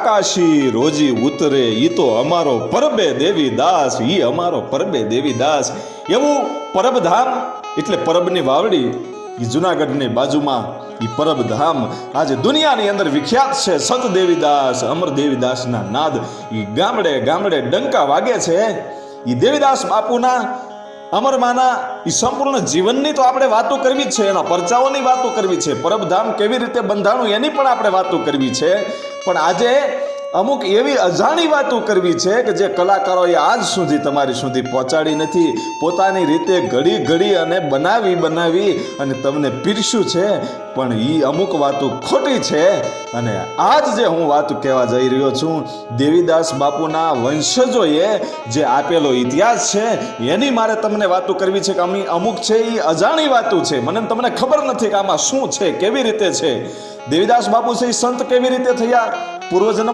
આકાશી રોજી ઉતરે, ઈ તો અમારો પરબે દેવી દાસ, ઈ અમારો પરબે દેવી દાસ. એવું પરબધામ, એટલે પરબની વાવડી, ઈ જુનાગઢની બાજુમાં ઈ પરબધામ. આજે દુનિયાની અંદર વિખ્યાત છે સંત દેવીદાસ અમર દેવીદાસના નાદ. ઈ ગામડે ગામડે ડંકા વાગે છે. ઈ દેવીદાસ બાપુના અમરમાના ઈ સંપૂર્ણ જીવનની તો આપણે વાતો કરવી છે. એના પરચાઓની વાતો કરવી છે. પરબધામ કેવી રીતે બંધાણું, એની પણ આપણે વાતો કરવી છે. પણ આજે અમુક એવી અજાણી વાતો કરવી છે કે જે કલાકારોએ આજ સુધી તમારી સુધી પહોંચાડી નથી. પોતાની રીતે ઘડી ઘડી અને બનાવી બનાવી અને તમને પીરસ્યું છે. પણ એ અમુક વાતો ખોટી છે અને આજ જે હું વાત કહેવા જઈ રહ્યો છું, દેવીદાસ બાપુના વંશજોએ જે આપેલો ઇતિહાસ છે, એની મારે તમને વાતો કરવી છે કે અમી અમુક છે એ અજાણી વાતો છે. મને તમને ખબર નથી કે આમાં શું છે, કેવી રીતે છે. દેવીદાસ બાપુ છે સંત કેવી રીતે થયા? પૂર્વજન્મ